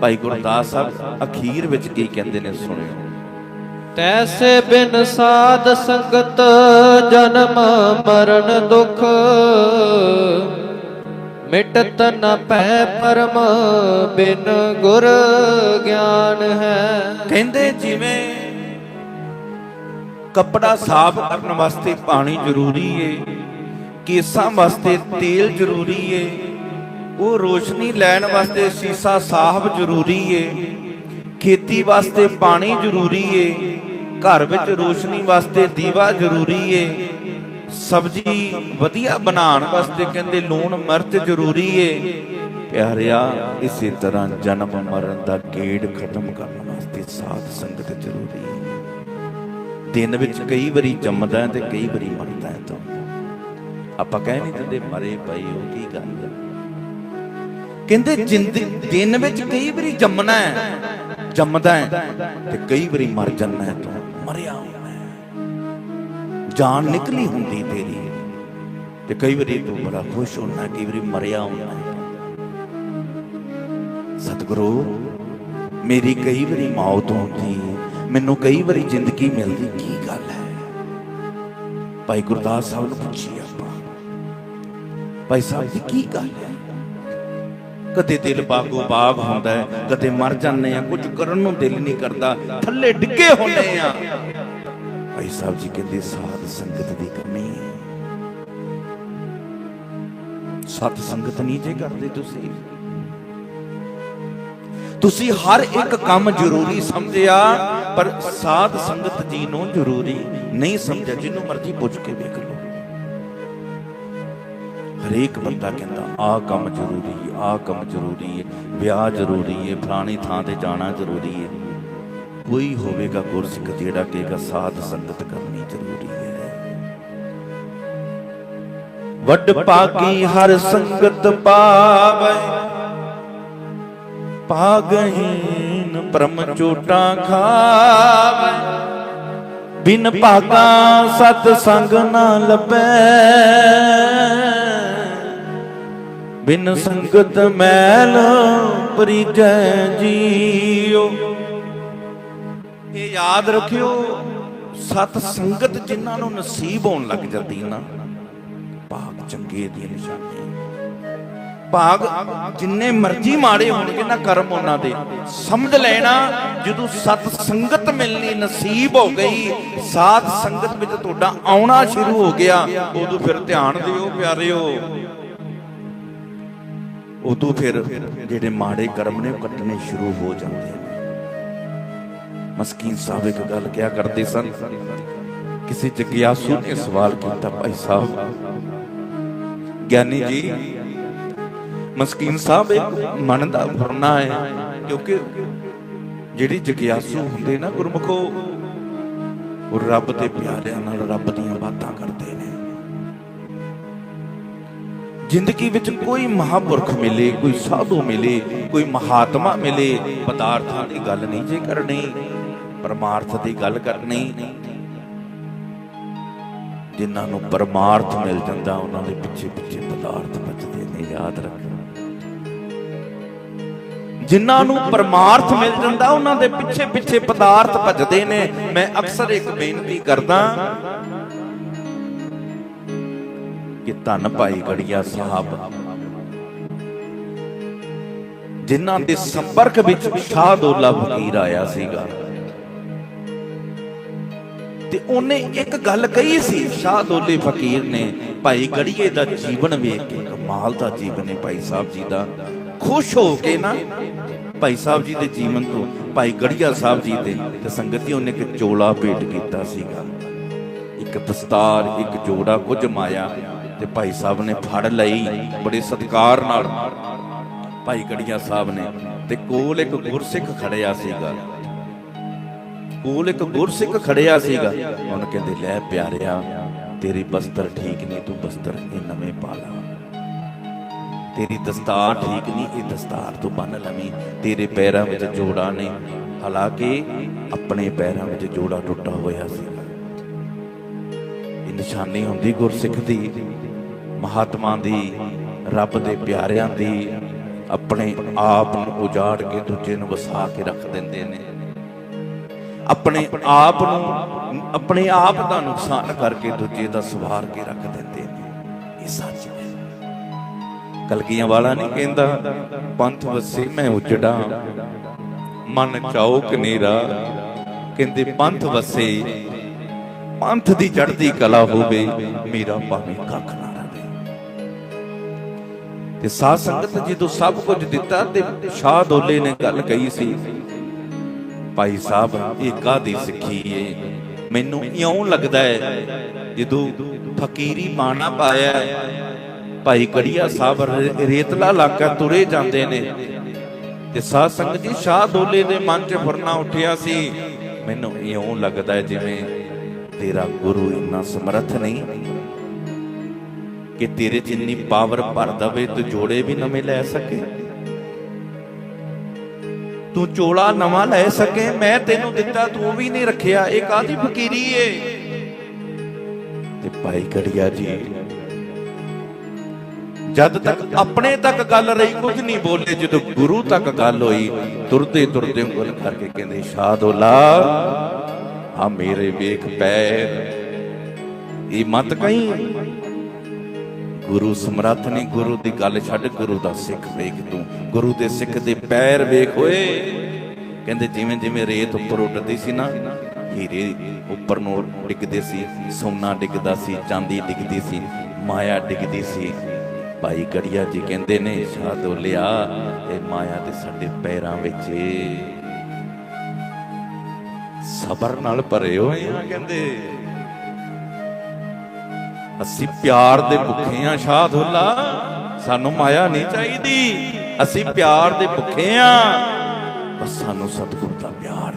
ਭਾਈ ਗੁਰਦਾਸ ਸਾਹਿਬ ਅਖੀਰ ਵਿੱਚ ਕੀ ਕਹਿੰਦੇ ਨੇ ਸੁਣਿਓ। ਤੈਸੇ ਬਿਨ ਸਾਧ ਸੰਗਤ ਜਨਮ ਮਰਨ ਦੁਖ। ਮਿਟਤ ਨ ਪੈ ਪਰਮ ਬਿਨ ਗੁਰ ਗਿਆਨ ਹੈ। ਕਹਿੰਦੇ ਜਿਵੇਂ ਕੱਪੜਾ ਸਾਫ਼ ਕਰਨ ਵਾਸਤੇ ਪਾਣੀ ਜ਼ਰੂਰੀ ਏ ਕੇਸਾਂ ਵਾਸਤੇ ਤੇਲ ਜ਼ਰੂਰੀ ਏ ਉਹ ਰੋਸ਼ਨੀ ਲੈਣ ਵਾਸਤੇ ਸੀਸਾ ਸਾਹਿਬ ਜ਼ਰੂਰੀ ਏ, ਖੇਤੀ ਵਾਸਤੇ ਪਾਣੀ ਜ਼ਰੂਰੀ ਏ, ਘਰ ਵਿੱਚ ਰੋਸ਼ਨੀ ਵਾਸਤੇ ਦੀਵਾ ਜ਼ਰੂਰੀ ਏ, ਸਬਜ਼ੀ ਵਧੀਆ ਬਣਾਉਣ ਵਾਸਤੇ ਕਹਿੰਦੇ ਲੂਣ, ਮਿਰਚ ਜ਼ਰੂਰੀ ਏ। ਪਿਆਰਿਆ, ਇਸੇ ਤਰ੍ਹਾਂ ਜਨਮ ਮਰਨ ਦਾ ਗੇੜ ਖਤਮ ਕਰਨ ਵਾਸਤੇ ਸਾਧ ਸੰਗਤ ਜ਼ਰੂਰੀ ਹੈ ਦਿਨ ਵਿੱਚ ਕਈ ਵਾਰੀ ਜੰਮਦਾ ਤੇ ਕਈ ਵਾਰੀ ਮਰਦਾ ਹੈ ਤੂੰ। ਆਪਾਂ ਕਹਿ ਨਹੀਂ ਦਿੰਦੇ ਮਰੇ ਪਈ ਉਹ ਕੀ ਗੱਲ ਹੈ? ਕਹਿੰਦੇ ਜਿੰਦ, ਦਿਨ ਵਿੱਚ ਕਈ ਵਾਰੀ ਜੰਮਣਾ ਹੈ, ਜੰਮਦਾ ਹੈ ਤੇ ਕਈ ਵਾਰੀ ਮਰ ਜਾਂਦਾ ਹੈ ਤੂੰ। ਮਰਿਆ ਹੋਣਾ ਜਾਨ ਨਿਕਲੀ ਹੁੰਦੀ ਤੇਰੀ ਤੇ ਕਈ ਵਾਰੀ ਤੂੰ ਬੜਾ ਖੁਸ਼ ਹੁੰਦਾ ਕਈ ਵਾਰੀ ਮਰਿਆ ਹੋਣਾ ਸਤਿਗੁਰੂ, ਮੇਰੀ ਕਈ ਵਾਰੀ ਮੌਤ ਹੁੰਦੀ ਮੈਨੂੰ ਕਈ ਵਾਰੀ ਜ਼ਿੰਦਗੀ ਮਿਲਦੀ, ਕੀ ਗੱਲ ਹੈ? ਭਾਈ ਗੁਰਦਾਸ ਸਾਹਿਬ ਨੂੰ ਪੁੱਛੀ ਆਪਾਂ। ਭਾਈ ਸਾਹਿਬ ਜੀ, ਕੀ ਗੱਲ ਹੈ? ਕਦੇ ਦਿਲ ਬਾਗੋ ਬਾਗ ਹੁੰਦਾ ਹੈ, ਕਦੇ ਮਰ ਜਾਂਦੇ ਆ ਕੁਝ ਕਰਨ ਨੂੰ ਦਿਲ ਨਹੀਂ ਕਰਦਾ, ਥੱਲੇ ਡਿੱਗੇ ਹੁੰਦੇ ਆ ਭਾਈ ਸਾਹਿਬ ਜੀ ਕਹਿੰਦੇ, ਸਾਧ ਸੰਗਤ ਦੀ ਕਮੀ ਸਤ ਸੰਗਤ ਨਹੀਂ ਜੇ ਕਰਦੇ ਤੁਸੀਂ। ਤੁਸੀਂ ਹਰ ਇੱਕ ਕੰਮ ਜ਼ਰੂਰੀ ਸਮਝਿਆ, ਪਰ ਸਾਧ ਸੰਗਤ ਜੀ ਨੂੰ ਜ਼ਰੂਰੀ ਨਹੀਂ ਸਮਝਿਆ, ਜਿਹਨੂੰ ਮਰਜ਼ੀ ਪੁੱਛ ਕੇ ਵੇਖ ਲਓ। ਹਰੇਕ ਬੰਦਾ ਕਹਿੰਦਾ ਆਹ ਕੰਮ ਜ਼ਰੂਰੀ ਹੈ ਆਹ ਕੰਮ ਜ਼ਰੂਰੀ ਹੈ ਵਿਆਹ ਜ਼ਰੂਰੀ ਹੈ ਫਲਾਣੀ ਥਾਂ ਤੇ ਜਾਣਾ ਜ਼ਰੂਰੀ ਹੈ। ਕੋਈ ਹੋਵੇਗਾ ਗੁਰਸਿੱਖ ਜਿਹੜਾ ਕਹੇਗਾ ਸਾਧ ਸੰਗਤ ਕਰਨੀ ਜ਼ਰੂਰੀ ਹੈ। ਵੱਡ ਪਾਗੀ ਹਰ ਸੰਗਤ ਪਾਵੇ। ਪਾਗਹੀਨ ਪਰਮ ਚੋਟਾਂ ਖਾਵੇ। ਬਿਨ ਭਾਗਾ ਸਤ ਸੰਗ ਨਾ ਲੱਭੈ। ਬਿਨ ਸੰਗਤ ਮੈਲ ਪਰਿਜੈ ਜੀਓ। ਇਹ ਯਾਦ ਰੱਖਿਓ, ਸਤ ਸੰਗਤ ਜਿਨ੍ਹਾਂ ਨੂੰ ਨਸੀਬ ਹੋਣ ਲੱਗ ਜਾਂਦੀ ਨਾ, ਭਾਗ ਚੰਗੇ ਦੀ ਨਿਸ਼ਾਨੀ। ਭਾਗ ਜਿੰਨੇ ਮਰਜ਼ੀ ਮਾੜੇ ਹੋਣਗੇ ਨਾ ਕਰਮ ਉਹਨਾਂ ਦੇ। ਸਮਝ ਲੈਣਾ, ਜਦੋਂ ਸਤ ਸੰਗਤ ਮਿਲਣੀ ਨਸੀਬ ਹੋ ਗਈ ਸਾਧ ਸੰਗਤ ਵਿੱਚ ਤੁਹਾਡਾ ਆਉਣਾ ਸ਼ੁਰੂ ਹੋ ਗਿਆ, ਉਦੋਂ ਫਿਰ ਧਿਆਨ ਦਿਓ ਪਿਆਰਿਓ। ਉਦੋਂ ਫਿਰ ਜਿਹੜੇ ਮਾੜੇ ਕਰਮ ਨੇ ਉਹ ਕੱਟਣੇ ਸ਼ੁਰੂ ਹੋ ਜਾਂਦੇ ਨੇ। ਮਸਕੀਨ ਸਾਹਿਬ ਇੱਕ ਗੱਲ ਕਿਹਾ ਕਰਦੇ ਸਨ? ਕਿਸੇ ਜਗਿਆਸੂ ਨੇ ਸਵਾਲ ਕੀਤਾ, ਭਾਈ ਸਾਹਿਬ, ਗਿਆਨੀ ਜੀ, ਮਸਕੀਨ ਸਾਹਿਬ ਇੱਕ ਮਨ ਦਾ ਫੁਰਨਾ ਹੈ, ਕਿਉਂਕਿ ਜਿਹੜੀ ਜਗਿਆਸੂ ਹੁੰਦੇ ਨਾ ਗੁਰਮਖੋ, ਉਹ ਰੱਬ ਦੇ ਪਿਆਰਿਆਂ ਨਾਲ ਰੱਬ ਦੀਆਂ ਬਾਤਾਂ ਕਰਦੇ ਨੇ। ਜ਼ਿੰਦਗੀ ਵਿੱਚ ਕੋਈ ਮਹਾਪੁਰਖ ਮਿਲੇ, ਕੋਈ ਸਾਧੂ ਮਿਲੇ, ਕੋਈ ਮਹਾਤਮਾ ਮਿਲੇ, ਪਦਾਰਥਾਂ ਦੀ ਗੱਲ ਨਹੀਂ ਜੇ ਕਰਨੀ, ਪਰਮਾਰਥ ਦੀ ਗੱਲ ਕਰਨੀ। ਜਿਨ੍ਹਾਂ ਨੂੰ ਪਰਮਾਰਥ ਮਿਲ ਜਾਂਦਾ, ਉਹਨਾਂ ਦੇ ਪਿੱਛੇ ਪਿੱਛੇ ਪਦਾਰਥ ਭੱਜਦੇ ਨੇ, ਯਾਦ ਰੱਖਣਾ ਜਿਨ੍ਹਾਂ ਨੂੰ ਪਰਮਾਰਥ ਮਿਲ ਜਾਂਦਾ, ਉਹਨਾਂ ਦੇ ਪਿੱਛੇ ਪਿੱਛੇ ਪਦਾਰਥ ਭੱਜਦੇ ਨੇ। ਮੈਂ ਅਕਸਰ ਇੱਕ ਬੇਨਤੀ ਕਰਦਾ ਕਿ ਧੰਨ ਭਾਈ ਗੜੀਆ ਸਾਹਿਬ। ਜਿਨ੍ਹਾਂ ਦੇ ਸੰਪਰਕ ਵਿੱਚ ਸ਼ਾਹਦੋਲਾ ਫਕੀਰ ਆਇਆ ਸੀਗਾ। ਤੇ ਉਹਨੇ ਇੱਕ ਗੱਲ ਕਹੀ ਸੀ, ਸ਼ਾਹਦੋਲੇ ਫਕੀਰ ਨੇ, ਭਾਈ ਗੜੀਏ ਦਾ ਜੀਵਨ ਵੇਖ ਕੇ, ਕਮਾਲ ਦਾ ਜੀਵਨ ਹੈ ਭਾਈ ਸਾਹਿਬ ਜੀ ਦਾ। ਖੁਸ਼ ਹੋ ਕੇ ਨਾ, ਭਾਈ ਸਾਹਿਬ ਜੀ ਦੇ ਜੀਵਨ ਤੋਂ, ਭਾਈ ਗੜੀਆ ਸਾਹਿਬ ਜੀ ਦੇ ਤੇ ਸੰਗਤੀ ਉਹਨੇ ਇੱਕ ਚੋਲਾ ਭੇਟ ਕੀਤਾ ਸੀਗਾ। ਇੱਕ ਦਸਤਾਰ ਇੱਕ ਜੋੜਾ ਕੁਝ ਮਾਇਆ ਤੇ ਭਾਈ ਸਾਹਿਬ ਨੇ ਫੜ ਲਈ, ਬੜੇ ਸਤਿਕਾਰ ਨਾਲ। ਭਾਈ ਗੜੀਆ ਸਾਹਿਬ ਨੇ ਤੇ ਕੋਲ ਇੱਕ ਗੁਰਸਿੱਖ ਖੜਿਆ ਸੀਗਾ। ਕੋਲ ਇੱਕ ਗੁਰਸਿੱਖ ਖੜਿਆ ਸੀਗਾ। ਉਹਨ ਕਹਿੰਦੇ, ਲੈ ਪਿਆਰਿਆ, ਤੇਰੀ ਬਸਤਰ ਠੀਕ ਨਹੀਂ, ਤੂੰ ਬਸਤਰ ਇਹ ਨਵੇਂ ਪਾ ਲਾ ਤੇਰੀ ਦਸਤਾਰ ਠੀਕ ਨਹੀਂ, ਇਹ ਦਸਤਾਰ ਤੂੰ ਬੰਨ ਲਵੀਂ। ਤੇਰੇ ਪੈਰਾਂ ਵਿੱਚ ਜੋੜਾ ਨੇ ਹਾਲਾਂਕਿ ਆਪਣੇ ਪੈਰਾਂ ਵਿੱਚ ਜੋੜਾ ਟੁੱਟਾ ਹੋਇਆ ਸੀ। ਨਿਸ਼ਾਨੀ ਹੁੰਦੀ ਗੁਰਸਿੱਖ ਦੀ, ਮਹਾਤਮਾ ਦੀ, ਰੱਬ ਦੇ ਪਿਆਰਿਆਂ ਦੀ, ਆਪਣੇ ਆਪ ਨੂੰ ਉਜਾੜ ਕੇ ਦੂਜੇ ਨੂੰ ਵਸਾ ਕੇ ਰੱਖ ਦਿੰਦੇ ਨੇ। ਆਪਣੇ ਆਪ ਨੂੰ, ਆਪਣੇ ਆਪ ਦਾ ਨੁਕਸਾਨ ਕਰਕੇ ਦੂਜੇ ਦਾ ਸਵਾਰ ਕੇ ਰੱਖ ਦਿੰਦੇ ਨੇ। ਇਹ ਸੱਚ ਹੈ। ਕਲਗੀਆਂ ਵਾਲਾ ਨਹੀਂ ਕਹਿੰਦਾ, ਪੰਥ ਵਸੇ ਮੈਂ ਉਜੜਾ, ਮਨ ਚਾਓ ਕਨੇਰਾ। ਕਹਿੰਦੇ ਪੰਥ ਵਸੇ ਪੰਥ ਦੀ ਚੜ੍ਹਦੀ ਕਲਾ ਹੋਵੇ, ਮੇਰਾ ਭਾਵੇਂ ਕੱਖ ਨਾ ਰਵੇ। ਤੇ ਸਾਧ ਸੰਗਤ ਜਦੋਂ ਸਭ ਕੁਝ ਦਿੱਤਾ ਤੇ ਸ਼ਾਹ ਦੋਲੇ ਨੇ ਗੱਲ ਕਹੀ ਸੀ, ਭਾਈ ਸਾਹਿਬ, ਇਹ ਕਾਦੀ ਸਿੱਖੀ ਏ? ਮੈਨੂੰ ਇਉਂ ਲੱਗਦਾ ਹੈ ਜਦੋਂ ਫਕੀਰੀ ਬਾਣਾ ਪਾਇਆ ਭਾਈ ਕੜੀਆ ਸਾਹਿਬ ਰੇਤਲਾ ਇਲਾਕਾ ਤੁਰੇ ਜਾਂਦੇ ਨੇ। ਤੇ ਸਾਧ ਸੰਗਤ ਜੀ ਸ਼ਾਹ ਦੋਲੇ ਦੇ ਮਨ 'ਚ ਫੁਰਨਾ ਉੱਠਿਆ ਸੀ, ਮੈਨੂੰ ਇਉਂ ਲੱਗਦਾ ਜਿਵੇਂ ਤੇਰਾ ਗੁਰੂ ਇੰਨਾ ਸਮਰੱਥ ਨਹੀਂ ਕਿ ਤੇਰੇ ਜਿੰਨੀ ਪਾਵਰ ਭਰ ਦਵੇ, ਤੂੰ ਜੋੜੇ ਵੀ ਨਵੇਂ ਲੈ ਸਕੇ। ਤੂੰ ਚੋਲਾ ਨਵਾਂ ਲੈ ਸਕੇ, ਮੈਂ ਤੈਨੂੰ ਦਿੱਤਾ, ਤੂੰ ਵੀ ਨਹੀਂ ਰੱਖਿਆ। ਇਹ ਕਾਦੀ ਫਕੀਰੀ ਏ? ਤੇ ਭਾਈ ਕੜੀਆ ਜੀ, ਜਦ ਤੱਕ ਆਪਣੇ ਤੱਕ ਗੱਲ ਰਹੀ, ਕੁਝ ਨਹੀਂ ਬੋਲੇ, ਜਦੋਂ ਗੁਰੂ ਤੱਕ ਗੱਲ ਹੋਈ ਤੁਰਦੇ ਤੁਰਦੇ ਉਂਗਲ ਕਰਕੇ ਕਹਿੰਦੇ ਸ਼ਾਦੋਲਾ ਆ ਮੇਰੇ ਵੇਖ ਪੈਰ। ਇਹ ਮਤ ਕਹੀਂ? ਗੁਰੂ ਸਮਰੱਥ ਨਹੀਂ ਗੁਰੂ ਦੀ ਗੱਲ ਛੱਡ, ਗੁਰੂ ਦਾ ਸਿੱਖ ਵੇਖ ਤੂੰ। ਗੁਰੂ ਦੇ ਸਿੱਖ ਦੇ ਪੈਰ ਵੇਖ ਓਏ। ਕਹਿੰਦੇ ਜਿਵੇਂ ਜਿਵੇਂ ਰੇਤ ਉੱਪਰ ਉੱਡਦੀ ਸੀ ਨਾ, ਹੀਰੇ ਉੱਪਰ ਨੂੰ ਡਿੱਗਦੇ ਸੀ, ਸੋਨਾ ਡਿੱਗਦਾ ਸੀ, ਚਾਂਦੀ ਡਿੱਗਦੀ ਸੀ, ਮਾਇਆ ਡਿੱਗਦੀ ਸੀ। ਭਾਈ ਗੜੀਆ ਜੀ ਕਹਿੰਦੇ ਨੇ ਸ਼ਾਦੋ ਲਿਆ ਇਹ ਮਾਇਆ ਤੇ ਸਾਡੇ ਪੈਰਾਂ ਵਿੱਚ ਏ। ਸਬਰ ਨਾਲ ਭਰੇ ਹੋਏ ਆ ਕਹਿੰਦੇ ਅਸੀਂ ਪਿਆਰ ਦੇ ਭੁੱਖੇ ਆ ਸ਼ਾਹਦੁੱਲਾ। ਸਾਨੂੰ ਮਾਇਆ ਨਹੀਂ ਚਾਹੀਦੀ। ਅਸੀਂ ਪਿਆਰ ਦੇ ਭੁੱਖੇ ਆ। ਬਸ ਸਾਨੂੰ ਸਤਿਗੁਰ ਦਾ ਪਿਆਰ